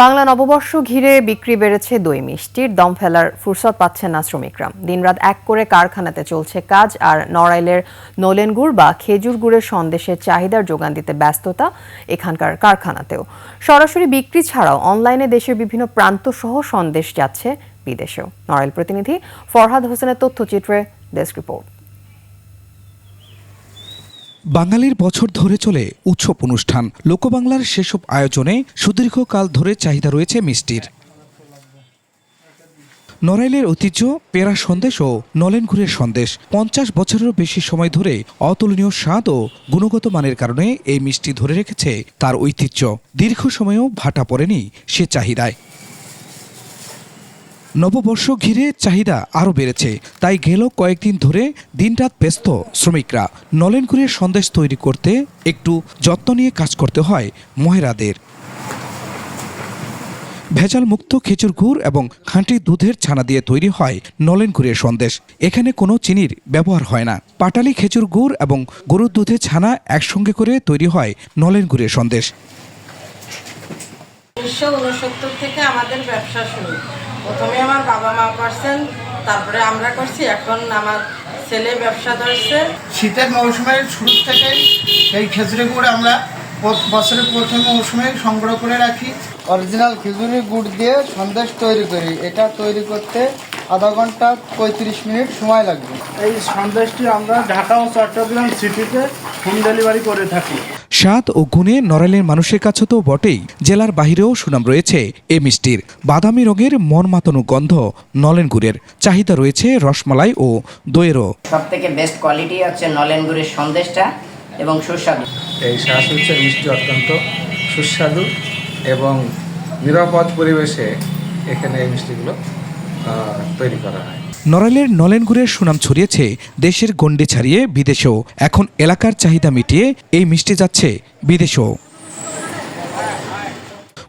বাংলা নববর্ষ ঘিরে বিক্রি বেড়েছে দই মিষ্টির, দম ফেলার ফুরসত পাচ্ছেন না শ্রমিকরা। দিনরাত এক করে কারখানাতে চলছে কাজ, আর নড়াইলের নলেন গুড় বা খেজুর গুড়ের সন্দেশের চাহিদার যোগান দিতে ব্যস্ততা এখানকার কারখানাতেও। সরাসরি বিক্রি ছাড়াও অনলাইনে দেশের বিভিন্ন প্রান্ত সহ সন্দেশ যাচ্ছে বিদেশেও। নড়াইল প্রতিনিধি ফরহাদ হোসেনের তথ্যচিত্রে ডেস্ক রিপোর্ট। বাঙালির বছর ধরে চলে উৎসব অনুষ্ঠান। লোকবাংলার সেসব আয়োজনে সুদীর্ঘকাল ধরে চাহিদা রয়েছে মিষ্টির। নড়াইলের ঐতিহ্য পেরা সন্দেশ ও নলেন গুড়ের সন্দেশ। পঞ্চাশ বছরেরও বেশি সময় ধরে অতুলনীয় স্বাদ ও গুণগত মানের কারণে এই মিষ্টি ধরে রেখেছে তার ঐতিহ্য। দীর্ঘ সময়েও ভাটা পড়েনি সে চাহিদায়। নববর্ষ ঘিরে চাহিদা আরও বেড়েছে। তাই গেল কয়েকদিন ধরে দিনরাত ব্যস্ত শ্রমিকরা। নলেনগুড়ের সন্দেশ তৈরি করতে একটু যত্ন নিয়ে কাজ করতে হয় মহেরাদের। ভেজাল মুক্ত খেজুর গুড় এবং খাঁটি দুধের ছানা দিয়ে তৈরি হয় নলেন গুড়ের সন্দেশ। এখানে কোনো চিনির ব্যবহার হয় না। পাটালি খেজুর গুড় এবং গরুর দুধের ছানা একসঙ্গে করে তৈরি হয় নলেন গুড়ের সন্দেশ। উনিশশো উনসত্তর থেকে আমাদের ব্যবসা শুরু। প্রথমে আমার বাবা মা করছেন তারপরে আমরা করছি এখন আমার ছেলে ব্যবসা ধরছে। শীতের মৌসুমের শুরু থেকেই এই খেজুরি গুড় আমরা বছরের প্রথম মৌসুমে সংগ্রহ করে রাখি। অরিজিনাল খেজুরি গুড় দিয়ে সন্দেশ তৈরি করি। এটা তৈরি করতে আধা ঘণ্টা পঁয়ত্রিশ মিনিট সময় লাগবে। এই সন্দেশটি আমরা ঢাকা ও চট্টগ্রাম সিটিতে হোম ডেলিভারি করে থাকি। স্বাদ ও গুণে নড়াইলের মানুষের কাছে তো বটেই জেলার বাহিরেও সুনাম রয়েছে এ মিষ্টির। বাদামি রঙের মন মাতানো গন্ধ নলেন গুড়ের। চাহিদা রয়েছে রসমালাই ও দইয়েরও। সব থেকে বেস্ট কোয়ালিটি হচ্ছে নলেন গুড়ের সন্দেশটা এবং সুস্বাদু। এই শ্বাসউচ্ছের মিষ্টি অত্যন্ত সুস্বাদু এবং নিরাপদ পরিবেশে এখানে এই মিষ্টিগুলো তৈরি করা হয়। নড়াইলের নলেন গুড়ের সুনাম ছড়িয়েছে, দেশের গণ্ডি ছাড়িয়ে বিদেশেও। এখন এলাকার চাহিদা মিটিয়ে এই মিষ্টি যাচ্ছে বিদেশেও।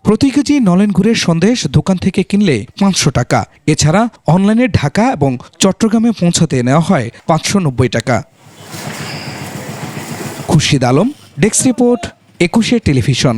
প্রতি কেজি নলেন গুড়ের সন্দেশ দোকান থেকে কিনলে পাঁচশো টাকা। এছাড়া অনলাইনে ঢাকা এবং চট্টগ্রামে পৌঁছাতে নেওয়া হয় পাঁচশো নব্বই টাকা। Khurshid Alam, desk report, Ekushey television.